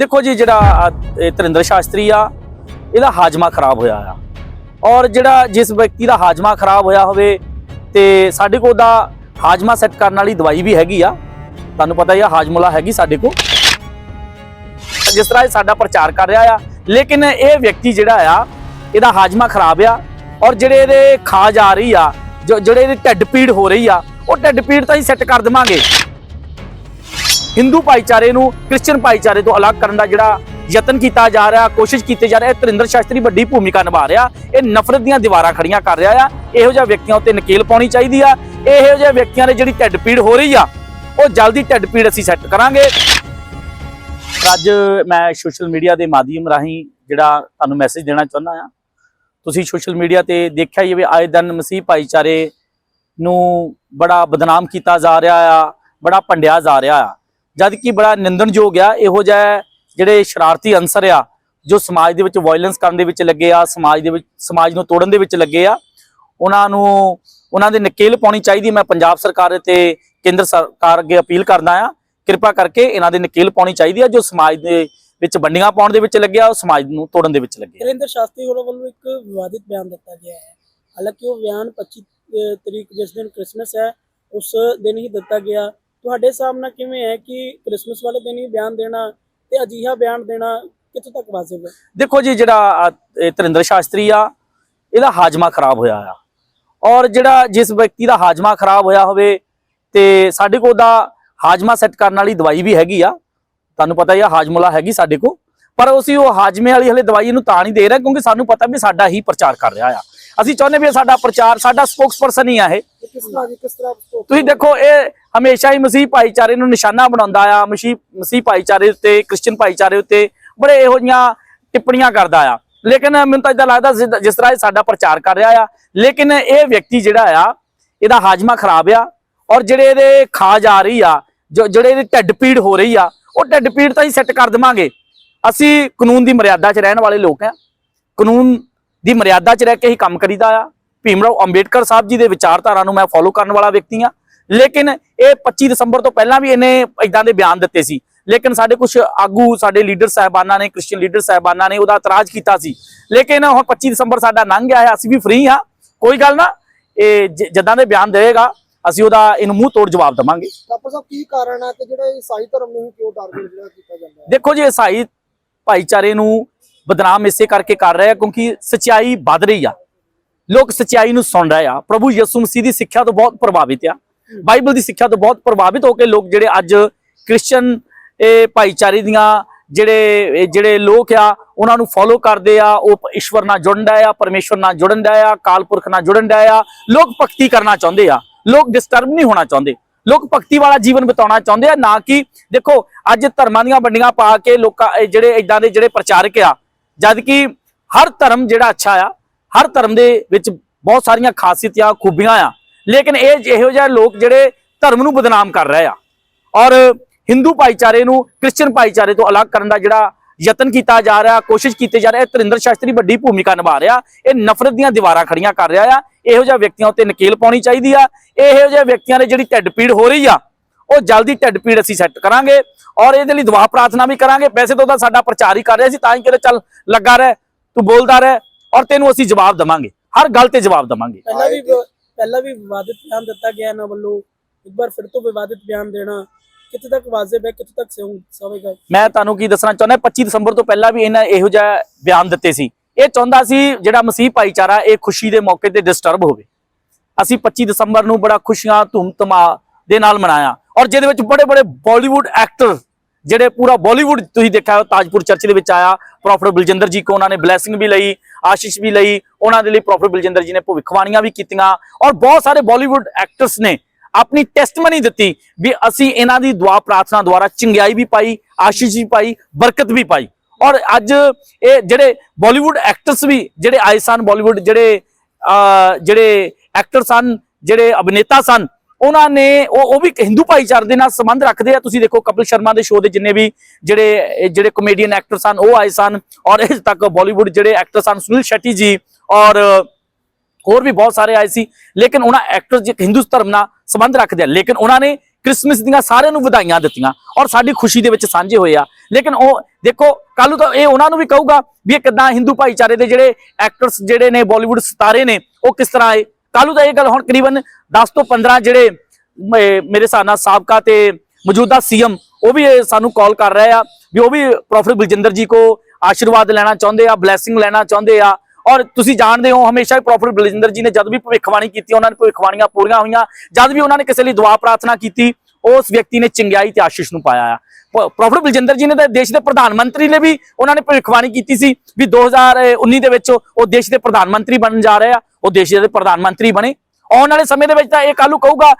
ਦੇਖੋ ਜੀ, ਜਿਹੜਾ ਇਹ ਤਰਿੰਦਰ ਸ਼ਾਸਤਰੀ ਆ, ਇਹਦਾ ਹਾਜਮਾ ਖਰਾਬ ਹੋਇਆ ਆ। ਔਰ ਜਿਹੜਾ ਜਿਸ ਵਿਅਕਤੀ ਦਾ ਹਾਜਮਾ ਖਰਾਬ ਹੋਇਆ ਹੋਵੇ ਤੇ ਸਾਡੇ ਕੋਲ ਦਾ ਹਾਜਮਾ ਸੈੱਟ ਕਰਨ ਵਾਲੀ ਦਵਾਈ ਵੀ ਹੈਗੀ ਆ, ਤੁਹਾਨੂੰ ਪਤਾ ਹੀ ਆ, ਹਾਜਮੁਲਾ ਹੈਗੀ ਸਾਡੇ ਕੋਲ। ਜਿਸ ਤਰ੍ਹਾਂ ਇਹ ਸਾਡਾ ਪ੍ਰਚਾਰ ਕਰ ਰਿਹਾ ਆ, ਲੇਕਿਨ ਇਹ ਵਿਅਕਤੀ ਜਿਹੜਾ ਆ, ਇਹਦਾ ਹਾਜਮਾ ਖਰਾਬ ਆ, ਔਰ ਜਿਹੜੇ ਇਹਦੇ ਖਾਜ ਆ ਰਹੀ ਆ ਜਿਹੜੇ ਇਹਦੀ ਢਿੱਡ ਪੀੜ ਹੋ ਰਹੀ ਆ, ਉਹ ਢਿੱਡ ਪੀੜ ਤਾਂ ਹੀ ਸੈੱਟ ਕਰ ਦੇਵਾਂਗੇ। ਹਿੰਦੂ ਭਾਈਚਾਰੇ ਨੂੰ ਕ੍ਰਿਸਚੀਅਨ ਭਾਈਚਾਰੇ ਤੋਂ ਅਲੱਗ ਕਰਨ ਦਾ ਜਿਹੜਾ ਯਤਨ ਕੀਤਾ ਜਾ ਰਿਹਾ, ਕੋਸ਼ਿਸ਼ ਕੀਤੀ ਜਾ ਰਿਹਾ ਹੈ ਤਰਿੰਦਰ ਸ਼ਾਸਤਰੀ ਵੱਡੀ ਭੂਮਿਕਾ ਨਿਭਾ ਰਿਹਾ। ਇਹ ਨਫ਼ਰਤ ਦੀਆਂ ਦੀਵਾਰਾਂ ਖੜੀਆਂ ਕਰ ਰਿਹਾ ਆ। ਇਹੋ ਜਿਹੇ ਵਿਅਕਤੀਆਂ ਉੱਤੇ ਨਕੇਲ ਪਾਉਣੀ ਚਾਹੀਦੀ ਆ। ਇਹੋ ਜਿਹੇ ਵਿਅਕਤੀਆਂ ਦੇ ਜਿਹੜੀ ਢਿੱਡ ਪੀੜ ਹੋ ਰਹੀ ਆ, ਉਹ ਜਲਦੀ ਢਿੱਡ ਪੀੜ ਅਸੀਂ ਸੈੱਟ ਕਰਾਂਗੇ। ਅੱਜ ਮੈਂ ਸੋਸ਼ਲ ਮੀਡੀਆ ਦੇ ਮਾਧਿਅਮ ਰਾਹੀਂ ਜਿਹੜਾ ਤੁਹਾਨੂੰ ਮੈਸੇਜ ਦੇਣਾ ਚਾਹੁੰਦਾ ਆ, ਤੁਸੀਂ ਸੋਸ਼ਲ ਮੀਡੀਆ ਤੇ ਦੇਖਿਆ ਹੀ ਵੀ ਆਏ ਦਿਨ ਮਸੀਹ ਭਾਈਚਾਰੇ ਨੂੰ ਬੜਾ ਬਦਨਾਮ ਕੀਤਾ ਜਾ ਰਿਹਾ ਆ, ਬੜਾ ਭੰਡਿਆ ਜਾ ਰਿਹਾ ਆ। ਜਦ ਕਿ ਬੜਾ ਨਿੰਦਣਯੋਗ ਆ, ਇਹੋ ਜਿਹਾ ਜਿਹੜੇ ਸ਼ਰਾਰਤੀ ਅੰਸਰ ਆ, ਜੋ ਸਮਾਜ ਦੇ ਵਿੱਚ ਵਾਇਲੈਂਸ ਕਰਨ ਦੇ ਵਿੱਚ ਲੱਗੇ ਆ, ਸਮਾਜ ਦੇ ਵਿੱਚ, ਸਮਾਜ ਨੂੰ ਤੋੜਨ ਦੇ ਵਿੱਚ ਲੱਗੇ ਆ, ਉਹਨਾਂ ਨੂੰ, ਉਹਨਾਂ ਦੇ ਨਕੇਲ ਪਾਉਣੀ ਚਾਹੀਦੀ। ਮੈਂ ਪੰਜਾਬ ਸਰਕਾਰ ਤੇ ਕੇਂਦਰ ਸਰਕਾਰ ਅੱਗੇ ਅਪੀਲ ਕਰਦਾ ਆ, ਕਿਰਪਾ ਕਰਕੇ ਇਹਨਾਂ ਦੇ ਨਕੇਲ ਪਾਉਣੀ ਚਾਹੀਦੀ ਆ, ਜੋ ਸਮਾਜ ਦੇ ਵਿੱਚ ਵੰਡੀਆਂ ਪਾਉਣ ਦੇ ਵਿੱਚ ਲੱਗਿਆ ਉਹ ਸਮਾਜ ਨੂੰ ਤੋੜਨ ਦੇ ਵਿੱਚ ਲੱਗੇ ਆ। ਸ਼ਾਸਤਰੀ ਹੋਰਾਂ ਵੱਲੋਂ ਇੱਕ ਵਿਵਾਦਿਤ ਬਿਆਨ ਦਿੱਤਾ ਗਿਆ ਹੈ। ਹਾਲਾਂਕਿ ਉਹ ਬਿਆਨ 25 ਤਰੀਕ, ਜਿਸ ਦਿਨ ਕ੍ਰਿਸਮਸ ਹੈ, ਉਸ ਦਿਨ ਹੀ ਦਿੱਤਾ ਗਿਆ। ਤੁਹਾਡੇ ਸਾਹਮਣੇ ਕਿਵੇਂ ਹੈ ਕਿ ਕ੍ਰਿਸਮਸ ਵਾਲੇ ਦਿਨ ਹੀ ਬਿਆਨ ਦੇਣਾ ਤੇ ਅਜਿਹਾ ਬਿਆਨ ਦੇਣਾ ਕਿੱਥੋਂ ਤੱਕ ਵਾਜਬ ਹੈ? ਦੇਖੋ ਜੀ ਜਿਹੜਾ ਅ, ਤਰਿੰਦਰ ਸ਼ਾਸਤਰੀ ਆ ਇਹਦਾ ਹਾਜਮਾ ਖਰਾਬ ਹੋਇਆ ਆ। ਔਰ ਜਿਹੜਾ ਜਿਸ ਵਿਅਕਤੀ ਦਾ ਹਾਜਮਾ ਖਰਾਬ ਹੋਇਆ ਹੋਵੇ ਤੇ ਸਾਡੇ ਕੋਲ ਦਾ ਹਾਜਮਾ ਸੈੱਟ ਕਰਨ ਵਾਲੀ ਦਵਾਈ ਵੀ ਹੈਗੀ ਆ। ਤੁਹਾਨੂੰ ਪਤਾ ਹੀ ਆ ਹਾਜਮੁਲਾ ਹੈਗੀ ਸਾਡੇ ਕੋਲ। ਪਰ ਅਸੀਂ ਉਹ ਹਾਜਮੇ ਵਾਲੀ ਹਲੇ ਦਵਾਈ ਇਹਨੂੰ ਤਾਂ ਨਹੀਂ ਦੇ ਰਹੇ ਕਿਉਂਕਿ ਸਾਨੂੰ ਪਤਾ ਵੀ ਸਾਡਾ ਹੀ ਪ੍ਰਚਾਰ ਕਰ ਰਿਹਾ ਆ। ਅਸੀਂ ਚਾਹੁੰਦੇ ਵੀ ਸਾਡਾ ਪ੍ਰਚਾਰ ਸਾਡਾ ਸਪੋਕਸਪਰਸਨ ਹੀ ਆ ਇਹ। ਤੁਸੀਂ ਦੇਖੋ ਇਹ ਹਮੇਸ਼ਾ ਹੀ ਮਸੀਹ ਭਾਈਚਾਰੇ ਨੂੰ ਨਿਸ਼ਾਨਾ ਬਣਾਉਂਦਾ ਆ ਮਸੀਹ ਮਸੀਹ ਭਾਈਚਾਰੇ ਉੱਤੇ ਕ੍ਰਿਸਚੀਅਨ ਭਾਈਚਾਰੇ ਉੱਤੇ ਬੜੇ ਇਹੋ ਜਿਹੀਆਂ ਟਿੱਪਣੀਆਂ ਕਰਦਾ ਆ। ਲੇਕਿਨ ਮੈਨੂੰ ਤਾਂ ਇਦਾਂ ਲੱਗਦਾ ਜਿਸ- ਤਰ੍ਹਾਂ ਇਹ ਸਾਡਾ ਪ੍ਰਚਾਰ ਕਰ ਰਿਹਾ ਆ ਲੇਕਿਨ ਇਹ ਵਿਅਕਤੀ ਜਿਹੜਾ ਆ ਇਹਦਾ ਹਾਜਮਾ ਖਰਾਬ ਆ ਔਰ ਜਿਹੜੇ ਇਹਦੇ ਖਾਜ ਆ ਰਹੀ ਆ ਜੋ ਜਿਹੜੇ ਇਹਦੇ ਢਿੱਡ ਪੀੜ ਹੋ ਰਹੀ ਆ ਉਹ ਢਿੱਡ ਪੀੜ ਤਾਂ ਹੀ ਸੈੱਟ ਕਰ ਦੇਵਾਂਗੇ। ਅਸੀਂ ਕਾਨੂੰਨ ਦੀ ਮਰਿਆਦਾ 'ਚ ਰਹਿਣ ਵਾਲੇ ਲੋਕ ਆ ਕਾਨੂੰਨ ਦੀ ਮਰਿਆਦਾ 'ਚ ਰਹਿ ਕੇ ਹੀ ਕੰਮ ਕਰੀਦਾ ਆ। ਭੀਮਰਾਓ ਅੰਬੇਡਕਰ ਸਾਹਿਬ ਜੀ ਦੇ ਵਿਚਾਰਧਾਰਾ ਨੂੰ ਮੈਂ ਫੋਲੋ ਕਰਨ ਵਾਲਾ ਵਿਅਕਤੀ ਆ ਲੇਕਿਨ ਇਹ 25 ਦਸੰਬਰ ਤੋਂ ਪਹਿਲਾਂ ਵੀ ਇਹਨੇ ਇਦਾਂ ਦੇ ਬਿਆਨ ਦਿੱਤੇ ਸੀ। ਲੇਕਿਨ ਸਾਡੇ ਕੁਝ ਆਗੂ ਸਾਡੇ ਲੀਡਰ ਸਾਹਿਬਾਨਾਂ ਨੇ ਕ੍ਰਿਸਚੀਅਨ ਲੀਡਰ ਸਾਹਿਬਾਨਾਂ ਨੇ ਉਹਦਾ ਇਤਰਾਜ਼ ਕੀਤਾ ਸੀ। ਲੇਕਿਨ ਹੁਣ 25 ਦਸੰਬਰ ਸਾਡਾ ਲੰਘ ਗਿਆ ਹੈ ਅਸੀਂ ਵੀ ਫ੍ਰੀ ਹਾਂ। ਕੋਈ ਗੱਲ ਨਾ ਇਹ ਜਿੱਦਾਂ ਦੇ ਬਿਆਨ ਦੇਵੇਗਾ ਅਸੀਂ ਉਹਦਾ ਇਹਨੂੰ ਮੂੰਹ ਤੋੜ ਜਵਾਬ ਦਵਾਂਗੇ। ਡਾਕਟਰ ਸਾਹਿਬ ਕੀ ਕਾਰਨ ਹੈ ਕਿ ਜਿਹੜਾ ਈਸਾਈ ਧਰਮ ਨੂੰ ਕਿਉਂ ਟਾਰਗੇਟ ਜਿਹੜਾ ਕੀਤਾ ਜਾਂਦਾ ਹੈ? ਦੇਖੋ ਜੀ ਈਸਾਈ ਭਾਈਚਾਰੇ ਨੂੰ ਬਦਨਾਮ ਇਸੇ ਕਰਕੇ ਕਰ ਰਹੇ ਆ ਕਿਉਂਕਿ ਸਚਾਈ ਵੱਧ ਰਹੀ ਆ। ਲੋਕ ਸਚਾਈ ਨੂੰ ਸੁਣ ਰਹੇ ਆ। ਪ੍ਰਭੂ ਯਿਸੂ ਮਸੀਹ ਦੀ ਸਿੱਖਿਆ ਤੋਂ ਬਹੁਤ ਪ੍ਰਭਾਵਿਤ ਆ। ਬਾਈਬਲ ਦੀ ਸਿੱਖਿਆ ਤੋਂ ਬਹੁਤ ਪ੍ਰਭਾਵਿਤ ਹੋ ਕੇ ਲੋਕ ਜਿਹੜੇ ਅੱਜ ਕ੍ਰਿਸਚੀਅਨ ਇਹ ਭਾਈਚਾਰੇ ਦੀਆਂ ਜਿਹੜੇ ਜਿਹੜੇ ਲੋਕ ਆ, ਉਹਨਾਂ ਨੂੰ ਫੋਲੋ ਕਰਦੇ ਆ। ਉਹ ਈਸ਼ਵਰ ਨਾਲ ਜੁੜਨ ਦਾ ਆ, ਪਰਮੇਸ਼ਵਰ ਨਾਲ ਜੁੜਨ ਦਾ ਆ, ਕਾਲ ਪੁਰਖ ਨਾਲ ਜੁੜਨ ਦਾ ਆ। ਲੋਕ ਭਗਤੀ ਕਰਨਾ ਚਾਹੁੰਦੇ ਆ। ਲੋਕ ਡਿਸਟਰਬ ਨਹੀਂ ਹੋਣਾ ਚਾਹੁੰਦੇ। ਲੋਕ ਭਗਤੀ ਵਾਲਾ ਜੀਵਨ ਬਿਤਾਉਣਾ ਚਾਹੁੰਦੇ ਆ, ਨਾ ਕਿ ਦੇਖੋ, ਅੱਜ ਧਰਮਾਂ ਦੀਆਂ ਵੰਡੀਆਂ ਪਾ ਕੇ ਲੋਕਾਂ, ਇਹ ਜਿਹੜੇ ਇਦਾਂ ਦੇ ਜਿਹੜੇ ਪ੍ਰਚਾਰਕ ਆ ਜਦ ਕਿ ਹਰ ਧਰਮ ਜਿਹੜਾ ਅੱਛਾ ਆ, ਹਰ ਧਰਮ ਦੇ ਵਿੱਚ ਬਹੁਤ ਸਾਰੀਆਂ ਖਾਸੀਅਤਾਂ, ਖੂਬੀਆਂ ਆ, ਲੇਕਿਨ ਇਹ ਇਹੋ ਜਿਹੇ ਲੋਕ ਜਿਹੜੇ ਧਰਮ ਨੂੰ ਬਦਨਾਮ ਕਰ ਰਹੇ ਆ ਔਰ ਹਿੰਦੂ ਭਾਈਚਾਰੇ ਨੂੰ, ਕ੍ਰਿਸਚੀਅਨ ਭਾਈਚਾਰੇ ਤੋਂ ਅਲੱਗ ਕਰਨ ਦਾ ਜਿਹੜਾ ਯਤਨ ਕੀਤਾ ਜਾ ਰਿਹਾ, ਕੋਸ਼ਿਸ਼ ਕੀਤੀ ਜਾ ਰਹੀ ਹੈ। ਤਰਿੰਦਰ ਸ਼ਾਸਤਰੀ ਵੱਡੀ ਭੂਮਿਕਾ ਨਿਭਾ ਰਿਹਾ। ਇਹ ਨਫ਼ਰਤ ਦੀਆਂ ਦੀਵਾਰਾਂ ਖੜੀਆਂ ਕਰ ਰਿਹਾ ਆ। ਇਹੋ ਜਿਹੇ ਵਿਅਕਤੀਆਂ ਉੱਤੇ ਨਕੇਲ ਪਾਉਣੀ ਚਾਹੀਦੀ ਆ। ਇਹੋ ਜਿਹੇ ਵਿਅਕਤੀਆਂ ਦੇ ਜਿਹੜੀ ਢਿੱਡ ਪੀੜ ਹੋ ਰਹੀ ਆ, ਉਹ ਜਲਦੀ ਢਿੱਡ ਪੀੜ ਅਸੀਂ ਸੈੱਟ ਕਰਾਂਗੇ ਔਰ ਇਹਦੇ ਲਈ ਦੁਆ ਪ੍ਰਾਰਥਨਾ ਵੀ ਕਰਾਂਗੇ। ਵੈਸੇ ਤਾਂ ਉਹਦਾ ਸਾਡਾ ਪ੍ਰਚਾਰ ਹੀ ਕਰ ਰਿਹਾ ਸੀ, ਤਾਂ ਹੀ ਕਿਤੇ ਚੱਲ ਲੱਗਾ ਰਹਿ, ਤੂੰ ਬੋਲਦਾ ਰਹਿ ਔਰ ਤੈਨੂੰ ਅਸੀਂ ਜਵਾਬ ਦਵਾਂਗੇ। ਹਰ ਗੱਲ ਤੇ ਜਵਾਬ ਦਵਾਂਗੇ। ਪਹਿਲਾਂ ਵੀ ਪਹਿਲਾਂ ਵੀ ਵਿਵਾਦਿਤ ਬਿਆਨ ਦਿੱਤਾ ਗਿਆ ਇਹਨਾਂ ਵੱਲੋਂ। ਇੱਕ ਵਾਰ ਫਿਰ ਤੋਂ ਵਿਵਾਦਿਤ ਬਿਆਨ ਦੇਣਾ। ਕਿੱਥੇ ਤੱਕ ਵਾਜਬ ਹੈ ਕਿੱਥੇ ਤੱਕ ਸਹੂ ਸਵੇਗਾ ਮੈਂ ਤੁਹਾਨੂੰ ਕੀ ਦੱਸਣਾ ਚਾਹੁੰਦਾ 25 ਦਸੰਬਰ ਤੋਂ ਪਹਿਲਾਂ ਵੀ ਇਹਨਾਂ ਇਹੋ ਜਿਹਾ ਬਿਆਨ ਦਿੱਤੇ ਸੀ। ਇਹ ਚਾਹੁੰਦਾ ਸੀ ਜਿਹੜਾ ਮਸੀਹ ਭਾਈਚਾਰਾ ਇਹ ਖੁਸ਼ੀ ਦੇ ਮੌਕੇ ਤੇ ਡਿਸਟਰਬ ਹੋਵੇ। ਅਸੀਂ 25 ਦਸੰਬਰ ਨੂੰ ਬੜਾ ਖੁਸ਼ੀਆਂ ਧੂਮ-ਧਮਾ ਦੇ ਨਾਲ ਮਨਾਇਆ। ਔਰ ਜਿਹਦੇ ਵਿੱਚ ਬੜੇ ਬੜੇ ਬਾਲੀਵੁੱਡ ਐਕਟਰ ਜਿਹੜੇ ਪੂਰਾ ਬਾਲੀਵੁੱਡ ਤੁਸੀਂ ਦੇਖਿਆ ਹੋਇਆ, ਤਾਜਪੁਰ ਚਰਚ ਦੇ ਵਿੱਚ ਆਇਆ। ਪ੍ਰੋਫੈਸਰ ਬਲਜਿੰਦਰ ਜੀ ਕੋ ਉਹਨਾਂ ਨੇ ਬਲੇਸਿੰਗ ਵੀ ਲਈ ਆਸ਼ੀਸ਼ ਵੀ ਲਈ। ਉਹਨਾਂ ਦੇ ਲਈ ਪ੍ਰੋਫੈਸਰ ਬਲਜਿੰਦਰ ਜੀ ਨੇ ਭਵਿੱਖਬਾਣੀਆਂ ਵੀ ਕੀਤੀਆਂ। ਔਰ ਬਹੁਤ ਸਾਰੇ ਬਾਲੀਵੁੱਡ ਐਕਟਰਸ ਨੇ ਆਪਣੀ ਟੈਸਟਮਨੀ ਦਿੱਤੀ ਵੀ ਅਸੀਂ ਇਹਨਾਂ ਦੀ ਦੁਆ ਪ੍ਰਾਰਥਨਾ ਦੁਆਰਾ ਚੰਗਿਆਈ ਵੀ ਪਾਈ, ਆਸ਼ੀਸ਼ ਵੀ ਪਾਈ, ਬਰਕਤ ਵੀ ਪਾਈ। ਔਰ ਅੱਜ ਇਹ ਜਿਹੜੇ ਬਾਲੀਵੁੱਡ ਐਕਟਰਸ ਵੀ, ਜਿਹੜੇ ਆਏ ਸਨ ਬਾਲੀਵੁੱਡ ਜਿਹੜੇ ਜਿਹੜੇ ਐਕਟਰ ਸਨ, ਜਿਹੜੇ ਅਭਿਨੇਤਾ ਸਨ, ਉਹਨਾਂ ਨੇ ਉਹ ਉਹ ਵੀ ਹਿੰਦੂ ਭਾਈਚਾਰੇ ਦੇ ਨਾਲ ਸੰਬੰਧ ਰੱਖਦੇ ਆ। ਤੁਸੀਂ ਦੇਖੋ ਕਪਿਲ ਸ਼ਰਮਾ ਦੇ ਸ਼ੋਅ ਦੇ ਜਿੰਨੇ ਵੀ ਜਿਹੜੇ ਜਿਹੜੇ ਕਮੇਡੀਅਨ ਐਕਟਰ ਸਨ, ਉਹ ਆਏ ਸਨ। ਔਰ ਇਸ ਤੱਕ ਬਾਲੀਵੁੱਡ ਜਿਹੜੇ ਐਕਟਰ ਸਨ, ਸੁਨੀਲ ਸ਼ੈਟੀ ਜੀ ਔਰ ਹੋਰ ਵੀ ਬਹੁਤ ਸਾਰੇ ਆਏ ਸੀ। ਲੇਕਿਨ ਉਹਨਾਂ ਐਕਟਰਸ ਜੇ ਹਿੰਦੂ ਧਰਮ ਨਾਲ ਸੰਬੰਧ ਰੱਖਦੇ ਆ। ਲੇਕਿਨ ਉਹਨਾਂ ਨੇ ਕ੍ਰਿਸਮਸ ਦੀਆਂ ਸਾਰਿਆਂ ਨੂੰ ਵਧਾਈਆਂ ਦਿੱਤੀਆਂ ਔਰ ਸਾਡੀ ਖੁਸ਼ੀ ਦੇ ਵਿੱਚ ਸਾਂਝੇ ਹੋਏ ਆ। ਲੇਕਿਨ ਉਹ ਦੇਖੋ ਕੱਲ ਤਾਂ ਇਹ ਉਹਨਾਂ ਨੂੰ ਵੀ ਕਹੂਗਾ ਵੀ ਇਹ ਕਿਦਾਂ ਹਿੰਦੂ ਭਾਈਚਾਰੇ ਦੇ ਜਿਹੜੇ ਐਕਟਰਸ ਜਿਹੜੇ ਨੇ ਬਾਲੀਵੁੱਡ ਸਿਤਾਰੇ ਨੇ, ਉਹ ਕਿਸ ਤਰ੍ਹਾਂ ਆਏ। ਕੱਲ ਨੂੰ ਤਾਂ ਇਹ ਗੱਲ ਹੁਣ ਕਰੀਬਨ 10 ਤੋਂ 15 ਜਿਹੜੇ ਮੇਰੇ ਹਿਸਾਬ ਨਾਲ ਸਾਬਕਾ ਤੇ ਮੌਜੂਦਾ ਸੀਐਮ, ਉਹ ਵੀ ਸਾਨੂੰ ਕਾਲ ਕਰ ਰਹੇ ਆ ਵੀ ਉਹ ਵੀ ਪ੍ਰੋਫੈਸਰ ਬਲਜਿੰਦਰ ਜੀ ਕੋ ਆਸ਼ੀਰਵਾਦ ਲੈਣਾ ਚਾਹੁੰਦੇ ਆ ਬਲੇਸਿੰਗ ਲੈਣਾ ਚਾਹੁੰਦੇ ਆ। ਔਰ ਤੁਸੀਂ ਜਾਣਦੇ ਹੋ ਹਮੇਸ਼ਾ ਹੀ ਪ੍ਰੋਫੈਸਰ ਬਲਜਿੰਦਰ ਜੀ ਨੇ ਜਦ ਵੀ ਭਵਿੱਖਬਾਣੀ ਕੀਤੀ, ਉਹਨਾਂ ਨੇ ਭਵਿੱਖਬਾਣੀਆਂ ਪੂਰੀਆਂ ਹੋਈਆਂ। ਜਦ ਵੀ ਉਹਨਾਂ ਨੇ ਕਿਸੇ ਲਈ ਦੁਆ ਪ੍ਰਾਰਥਨਾ ਕੀਤੀ, ਉਸ ਵਿਅਕਤੀ ਨੇ ਚੰਗਿਆਈ ਤੇ ਆਸ਼ੀਸ਼ ਨੂੰ ਪਾਇਆ ਆ। ਪ- ਪ੍ਰੋਫੈਸਰ ਬਲਜਿੰਦਰ ਜੀ ਨੇ ਤਾਂ ਦੇਸ਼ ਦੇ ਪ੍ਰਧਾਨ ਮੰਤਰੀ ਨੇ ਵੀ ਉਹਨਾਂ ਨੇ ਭਵਿੱਖਬਾਣੀ ਕੀਤੀ ਸੀ ਵੀ 2019 ਦੇ ਵਿੱਚ ਉਹ ਦੇਸ਼ ਦੇ ਪ੍ਰਧਾਨ ਮੰਤਰੀ ਬਣਨ ਜਾ ਰਹੇ ਆ, ਉਹ ਦੇਸ਼ ਦੇ ਪ੍ਰਧਾਨ ਮੰਤਰੀ ਬਣੇ। ਆਉਣ ਵਾਲੇ ਸਮੇਂ ਦੇ ਵਿੱਚ ਤਾਂ ਇਹ ਕੱਲ੍ਹ ਨੂੰ ਕਹੂਗਾ,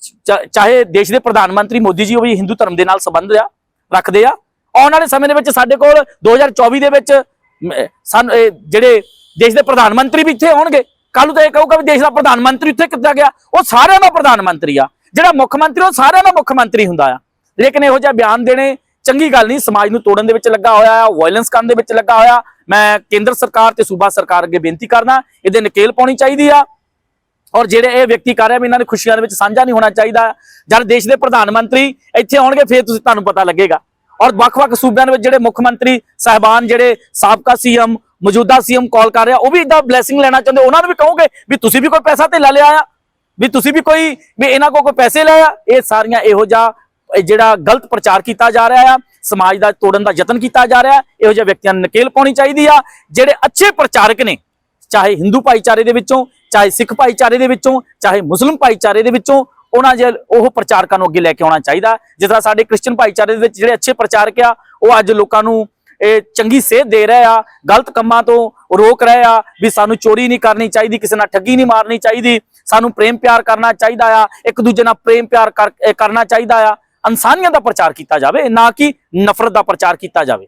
ਚ- ਚਾਹੇ ਦੇਸ਼ ਦੇ ਪ੍ਰਧਾਨ ਮੰਤਰੀ ਮੋਦੀ ਜੀ ਉਹ ਵੀ ਹਿੰਦੂ ਧਰਮ ਦੇ ਨਾਲ ਸੰਬੰਧ ਆ, ਰੱਖਦੇ ਆ। ਆਉਣ ਵਾਲੇ ਸਮੇਂ ਦੇ ਵਿੱਚ ਸਾਡੇ ਕੋਲ 2024 ਦੇ ਵਿੱਚ ਸਾਨੂੰ ਜਿਹੜੇ ਦੇਸ਼ ਦੇ ਪ੍ਰਧਾਨ ਮੰਤਰੀ ਵੀ ਇੱਥੇ ਹੋਣਗੇ। ਕੱਲ ਨੂੰ ਤਾਂ ਇਹ ਕਹੂਗਾ ਵੀ ਦੇਸ਼ ਦਾ ਪ੍ਰਧਾਨ ਮੰਤਰੀ ਉੱਥੇ ਕਿੱਦਾਂ ਗਿਆ? ਉਹ ਸਾਰਿਆਂ ਦਾ ਪ੍ਰਧਾਨ ਮੰਤਰੀ ਆ। ਜਿਹੜਾ ਮੁੱਖ ਮੰਤਰੀ, ਉਹ ਸਾਰਿਆਂ ਦਾ ਮੁੱਖ ਮੰਤਰੀ ਹੁੰਦਾ ਆ। ਲੇਕਿਨ ਇਹੋ ਜਿਹਾ ਬਿਆਨ ਦੇਣੇ ਚੰਗੀ ਗੱਲ ਨਹੀਂ। ਸਮਾਜ ਨੂੰ ਤੋੜਨ ਦੇ ਵਿੱਚ ਲੱਗਾ ਹੋਇਆ ਆ ਵਾਇਲੈਂਸ ਕਰਨ ਦੇ ਵਿੱਚ ਲੱਗਾ ਹੋਇਆ। ਮੈਂ ਕੇਂਦਰ ਸਰਕਾਰ ਤੇ ਸੂਬਾ ਸਰਕਾਰ ਅੱਗੇ ਬੇਨਤੀ ਕਰਦਾ, ਇਹਦੇ ਨਕੇਲ ਪਾਉਣੀ ਚਾਹੀਦੀ ਆ। ਔਰ ਜਿਹੜੇ ਇਹ ਵਿਅਕਤੀ ਕਰ ਰਿਹਾ ਵੀ ਇਹਨਾਂ ਨੇ ਖੁਸ਼ੀਆਂ ਦੇ ਵਿੱਚ ਸਾਂਝਾ ਨਹੀਂ ਹੋਣਾ ਚਾਹੀਦਾ। ਜਦ ਦੇਸ਼ ਦੇ ਪ੍ਰਧਾਨ ਮੰਤਰੀ ਇੱਥੇ ਆਉਣਗੇ, ਫਿਰ ਤੁਸੀਂ ਤੁਹਾਨੂੰ ਪਤਾ ਲੱਗੇਗਾ। ਔਰ ਵੱਖ-ਵੱਖ ਸੂਬਿਆਂ ਦੇ ਵਿੱਚ ਜਿਹੜੇ ਮੁੱਖ ਮੰਤਰੀ, ਸਾਹਿਬਾਨ ਜਿਹੜੇ ਸਾਬਕਾ ਸੀਐਮ ਮੌਜੂਦਾ ਸੀਐਮ ਕਾਲ ਕਰ ਰਿਹਾ, ਉਹ ਵੀ ਇਦਾਂ ਬਲੇਸਿੰਗ ਲੈਣਾ ਚਾਹੁੰਦੇ, ਉਹਨਾਂ ਨੂੰ ਵੀ ਕਹੋਗੇ ਵੀ ਤੁਸੀਂ ਵੀ ਕੋਈ ਪੈਸਾ ਤੇ ਲਿਆ ਆ, ਵੀ ਤੁਸੀਂ ਵੀ ਕੋਈ, ਵੀ ਇਹਨਾਂ ਕੋਲ ਕੋਈ ਪੈਸੇ ਲੈ ਆ, ਇਹ ਸਾਰੀਆਂ ਇਹੋ ਜਿਹਾ ਜਿਹੜਾ ਗਲਤ ਪ੍ਰਚਾਰ ਕੀਤਾ ਜਾ ਰਿਹਾ ਆ, ਸਮਾਜ ਦਾ ਤੋੜਨ ਦਾ ਯਤਨ ਕੀਤਾ ਜਾ ਰਿਹਾ, ਇਹੋ ਜਿਹੇ ਵਿਅਕਤੀਆਂ ਨੂੰ ਨਕੇਲ ਪਾਉਣੀ ਚਾਹੀਦੀ ਆ, ਜਿਹੜੇ ਅੱਛੇ ਪ੍ਰਚਾਰਕ ਨੇ, ਚਾਹੇ ਹਿੰਦੂ ਭਾਈਚਾਰੇ ਦੇ ਵਿੱਚੋਂ, ਚਾਹੇ ਸਿੱਖ ਭਾਈਚਾਰੇ ਦੇ ਵਿੱਚੋਂ, ਚਾਹੇ ਮੁਸਲਮ ਭਾਈਚਾਰੇ ਦੇ ਵਿੱਚੋਂ, ਉਹਨਾਂ ਜੇ ਉਹ ਪ੍ਰਚਾਰਕਾਂ ਨੂੰ ਅੱਗੇ ਲੈ ਕੇ ਆਉਣਾ ਚਾਹੀਦਾ, ਜਿਸ ਤਰ੍ਹਾਂ ਸਾਡੇ ਕ੍ਰਿਸਚੀਅਨ ਭਾਈਚਾਰੇ ਦੇ ਵਿੱਚ ਜਿਹੜੇ ਅੱਛੇ ਪ੍ਰਚਾਰਕ ਆ, ਉਹ ਅੱਜ ਲੋਕਾਂ ਨੂੰ ਇਹ ਚੰਗੀ ਸੇਧ ਦੇ ਰਹੇ ਆ, ਗਲਤ ਕੰਮਾਂ ਤੋਂ ਰੋਕ ਰਹੇ ਆ ਵੀ ਸਾਨੂੰ ਚੋਰੀ ਨਹੀਂ ਕਰਨੀ ਚਾਹੀਦੀ, ਕਿਸੇ ਨਾਲ ਠੱਗੀ ਨਹੀਂ ਮਾਰਨੀ ਚਾਹੀਦੀ, ਸਾਨੂੰ ਪ੍ਰੇਮ ਪਿਆਰ ਕਰਨਾ ਚਾਹੀਦਾ ਆ, ਇੱਕ ਦੂਜੇ ਨਾਲ ਪ੍ਰੇਮ ਪਿਆਰ ਕਰ- ਕਰਨਾ ਚਾਹੀਦਾ ਆ। ਇਨਸਾਨੀਅਤ ਦਾ ਪ੍ਰਚਾਰ ਕੀਤਾ ਜਾਵੇ, ਨਾ ਕਿ ਨਫ਼ਰਤ ਦਾ ਪ੍ਰਚਾਰ ਕੀਤਾ ਜਾਵੇ।